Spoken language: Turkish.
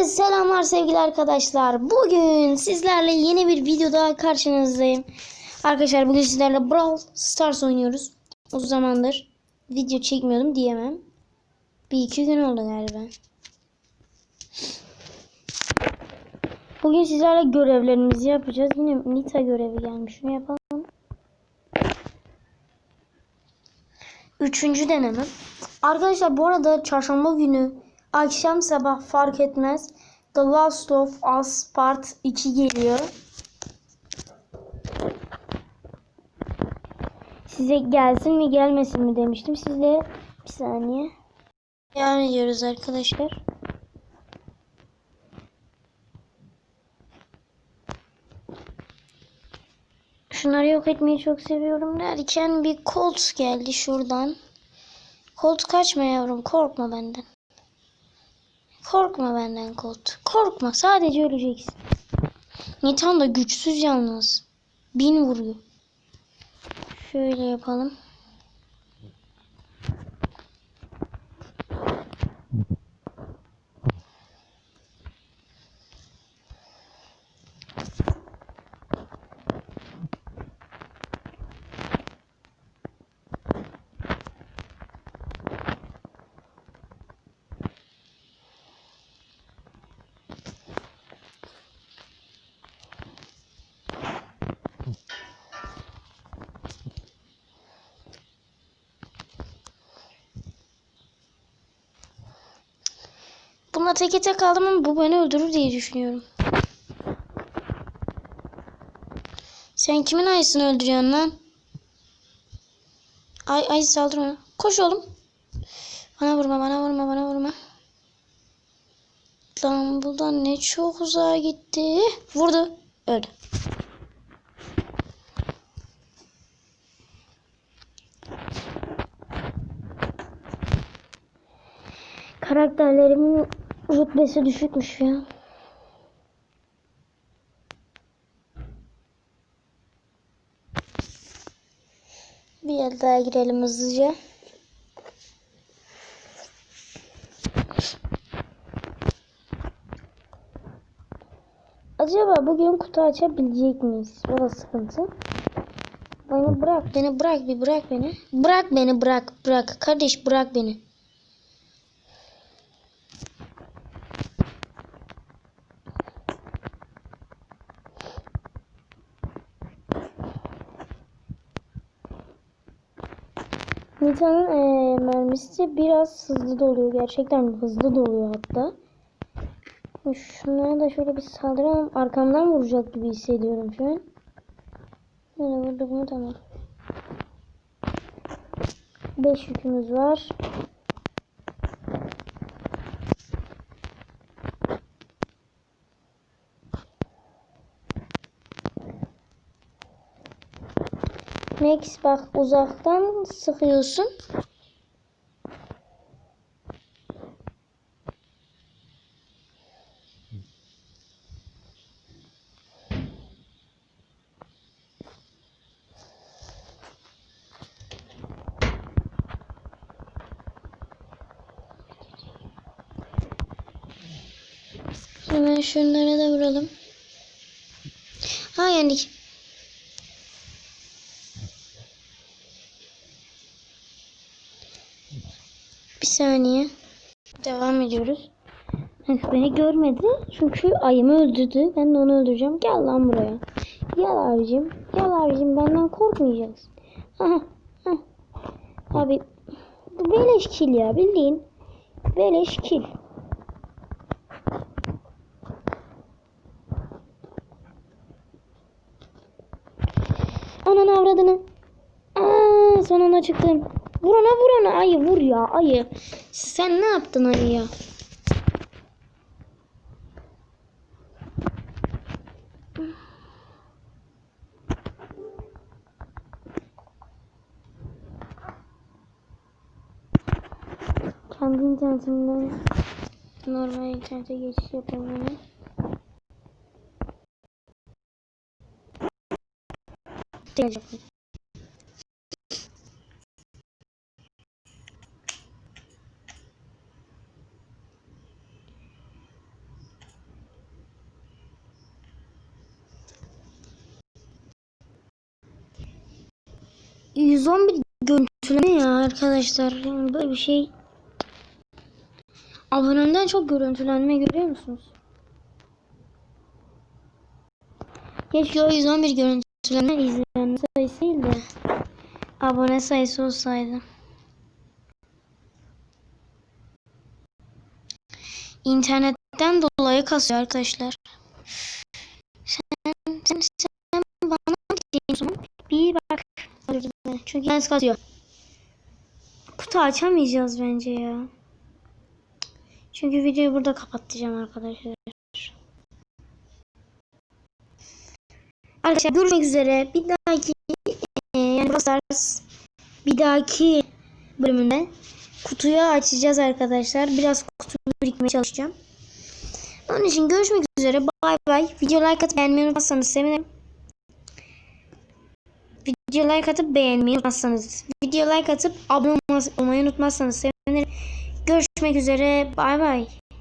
Herkese selamlar sevgili arkadaşlar. Bugün sizlerle yeni bir videoda karşınızdayım. Arkadaşlar bugün sizlerle Brawl Stars oynuyoruz. Uzun zamandır video çekmiyordum diyemem. Bir iki gün oldu galiba. Bugün sizlerle görevlerimizi yapacağız. Yine Nita görevi gelmiş. Şunu yapalım. Üçüncü deneme. Arkadaşlar bu arada çarşamba günü akşam sabah fark etmez. The Last of Us Part 2 geliyor. Size gelsin mi gelmesin mi demiştim. Size bir saniye. Devam ediyoruz arkadaşlar. Şunları yok etmeyi çok seviyorum derken bir Colt geldi şuradan. Colt kaçma yavrum korkma benden. Korkma benden Colt. Korkma sadece öleceksin. Nitan da güçsüz yalnız. Bin vuruyor. Şöyle yapalım. Bununla teke tek kaldım ama bu beni öldürür diye düşünüyorum. Sen kimin ayısını öldürüyorsun lan? Ay ay saldırma. Koş oğlum. Bana vurma bana vurma bana vurma. Lan buradan ne çok uzağa gitti. Vurdu. Öldü. Karakterlerimin rütbesi düşükmüş ya. Bir yer daha girelim hızlıca. Acaba bugün kutu açabilecek miyiz? O da sıkıntı. Beni bırak, beni bırak, bir bırak beni. Bırak beni, bırak, bırak. Kardeş bırak beni. Nita'nın eee, mermisi biraz hızlı doluyor. Gerçekten hızlı doluyor hatta. Şunlara da şöyle bir saldıralım. Arkamdan vuracak gibi hissediyorum şu an. Böyle vurduk mu tamam. 5 yükümüz var. Max bak uzaktan sıkıyorsun. Hemen şunlara da vuralım. Ha yendik. Bir saniye. Devam ediyoruz. Beni görmedi. Çünkü ayımı öldürdü. Ben de onu öldüreceğim. Gel lan buraya. Gel abicim. Gel abicim benden korkmayacaksın. Abi bu beleş kill ya bildiğin. Beleş kill. Ananı avradını. Aa, sonuna çıktım. Vurana vurana ayı vur ya ayı. Sen ne yaptın ayı ya? Kendi internetimden normal internete geçiş yapıyorum hemen. Gelecek. 111 görüntüleme ya arkadaşlar. Böyle bir şey. Abonemden çok görüntülenme görüyor musunuz? Keşke o 111 görüntüleme izleyen sayısı de abone sayısı olsaydı. İnternetten dolayı kasıyor arkadaşlar. Sen, sen, sen bana gideyim o zaman. Bir bak. Çünkü internet kasıyor. Kutu açamayacağız bence ya. Çünkü videoyu burada kapatacağım arkadaşlar. Arkadaşlar görüşmek üzere. Bir dahaki e, yani Brawl bir dahaki bölümünde kutuyu açacağız arkadaşlar. Biraz kutu birikmeye çalışacağım. Onun için görüşmek üzere. Bay bay. Video like atıp beğenmeyi unutmazsanız sevinirim. Video like atıp beğenmeyi unutmazsanız. Video like atıp abone olmayı unutmazsanız sevinirim. Görüşmek üzere. Bay bay.